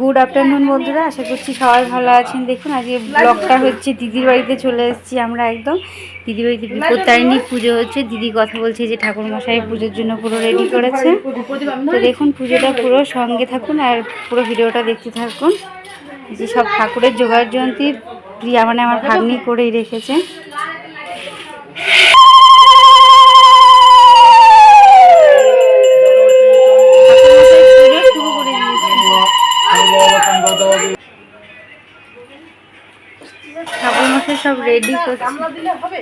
Good afternoon বন্ধুরা আশা করছি সবাই ভালো আছেন। দেখুন আজকে ব্লগটা হচ্ছে দিদির বাড়িতে চলে এসেছি আমরা একদম। দিদির বাড়িতে বিপত্তারিণী পুজো হচ্ছে। দিদি কথা বলছে যে ঠাকুর মশাই পুজোর জন্য পুরো রেডি করেছে। তো দেখুন পুজোটা পুরো সঙ্গে থাকুন আর পুরো ভিডিওটা দেখতে থাকুন। যে সব ঠাকুরের জোগাড় জয়ন্তী প্রিয়া মানে আমার ভাগ্নি করেই রেখেছে। ঠাকুর মশাই সব রেডি করছে। আমরা দিলে হবে?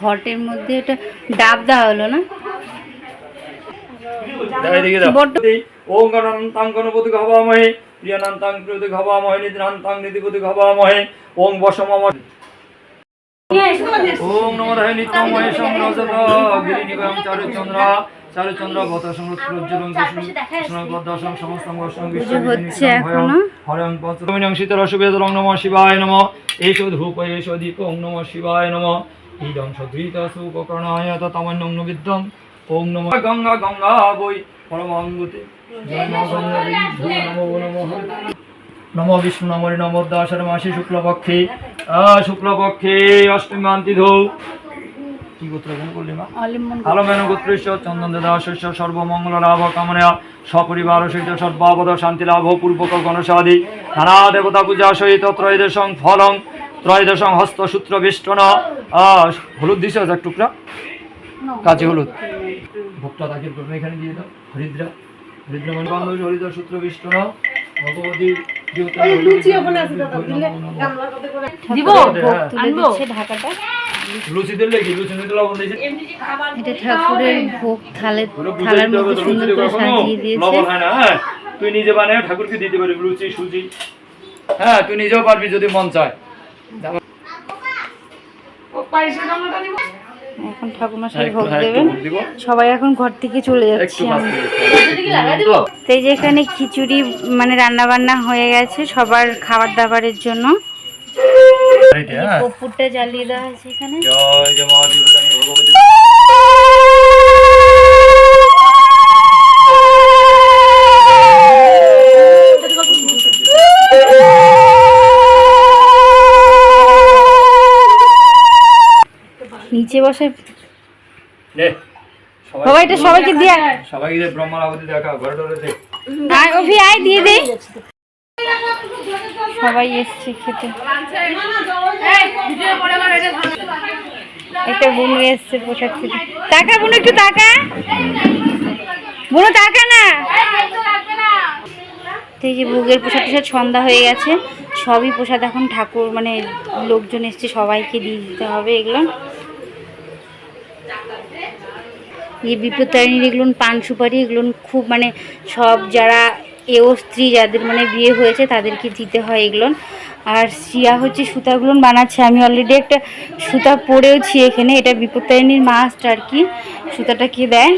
ঘটের মধ্যে এটা ডাব দেওয়া হলো না? ওম গণান্তাং গণপতি ঘবামহে প্রিয়ানন্তাং প্রতি ঘবামহে নিধিনান্তাং নিধিপতি ঘবামহে ওম বসমম ওম নমঃ নিত্যমহে সংরজত গিরিনিবাম চারুচন্দ্র চারুচন্দ্র বত সংরক্ষজ্জলং কৃষ্ণ পদ্মাসং সমস্তং বর্ষং এখনও। হরং পঞ্চমিনং শীতল সুবেদলং নমঃ শিবায় নমঃ। এষো ধূপ এষো দীপ ওং নমঃ শিবায় নমঃ। ইদং সদ্রিত সুপকর্ণায় ততমন্যং বিদ্যং ওম নমঃ গঙ্গা গঙ্গা বৈ। পরমাঙ্গতি জয় নমো নমঃ নম। বিষ্ণু নম নম দাসর মাসে শুক্লপক্ষে। শুক্লপক্ষে অষ্টমান্তি ধৌ কি গোত্র করলি মা? আলমেন গোত্রেশ্ব চন্দন দাসস্য সর্বমঙ্গল লাভ কামনা সপরিবার সহিত সর্বাবদ শান্তি লাভ পূর্বক গণসাদি নানা দেবতা পূজা সহিত ত্রয়োদশং ফলং ত্রয়োদশং হস্তসূত্র বেষ্টন। হলুদ দিছে এক টুকরা? কাজে হলুদ। ভোক্তা করবেন এখানে দিয়ে দাও হরিদ্রা। হরিদ্রা মানে হরিদ্রা সূত্র বেষ্টন। ভগবতী দিব? আনব? ঢাকাটা এটা ঠাকুরের ভোগ থালে থালার মধ্যে সুন্দর করে সাজিয়ে দিয়েছে। হ্যাঁ তুই নিজে বানায় ঠাকুরকে দিতে পারবি লুচি সুজি। হ্যাঁ তুই নিজেও পারবি যদি মন চায়। এখন ঠাকুমা সাহেব ভোগ হ্যাঁ, দেবেন। সবাই এখন ঘর থেকে চলে যাচ্ছি আমি। তো এই যে এখানে খিচুড়ি মানে রান্না বান্না হয়ে গেছে সবার খাবার দাবারের জন্য বাড়িতে, হ্যাঁ। জ্বালিয়ে দেওয়া হয়েছে এখানে। নিচে বসে। বাবা এটা সবাইকে দিয়ে। সবাইকে যে ব্রহ্মার আবতি দেখা ঘরে ধরে দে। আয় অভি আয় দিয়ে দে। সবাই এসছে খেতে। একটা বুনু এসছে পোশাক থেকে টাকা বুনু একটু টাকা বুনু টাকা না। এই যে ভোগের প্রসাদ টসাদ সন্ধ্যা হয়ে গেছে। সবই প্রসাদ এখন ঠাকুর মানে লোকজন এসছে সবাইকে দিয়ে দিতে হবে এগুলো। এই বিপত্তারিণীর এগুলো পান সুপারি এগুলো খুব মানে সব যারা এও স্ত্রী যাদের মানে বিয়ে হয়েছে তাদেরকে দিতে হয় এগুলো আর শিয়া হচ্ছে সুতাগুলো বানাচ্ছে। আমি অলরেডি একটা সুতা পরেওছি এখানে। এটা বিপত্তারিণীর মাস্ট আর কি, সুতাটা কে দেয়?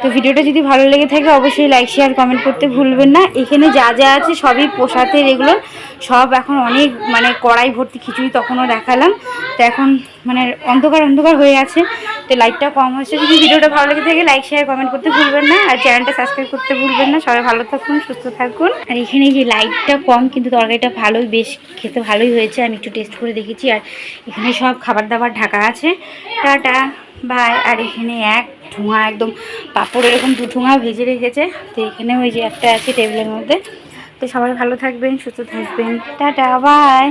তো ভিডিওটা যদি ভালো লেগে থাকে অবশ্যই লাইক শেয়ার কমেন্ট করতে ভুলবেন না। এখানে যা যা আছে সবই প্রসাদের এগুলো সব এখন অনেক মানে কড়াই ভর্তি খিচুড়ি তখনও দেখালাম। তো এখন মানে অন্ধকার অন্ধকার হয়ে আছে। তো লাইটটা কম হচ্ছে। যদি ভিডিওটা ভালো লেগে থাকে লাইক শেয়ার কমেন্ট করতে ভুলবেন না। আর চ্যানেলটা সাবস্ক্রাইব করতে ভুলবেন না। সবাই ভালো থাকুন, সুস্থ থাকুন। আর এখানে যে লাইটটা কম, কিন্তু তরকারিটা ভালোই, বেশ খেতে ভালোই হয়েছে। আমি একটু টেস্ট করে দেখেছি আর এখানে সব খাবার দাবার ঢাকা আছে। টাটা বাই আর এখানে এক ঠোঙা একদম পাঁপড় এরকম দু ঠোঙা ভেজে রেখেছে। তো এখানে ওই যে একটা আছে টেবিলের মধ্যে। তো সবাই ভালো থাকবেন, সুস্থ থাকবেন। Tata bye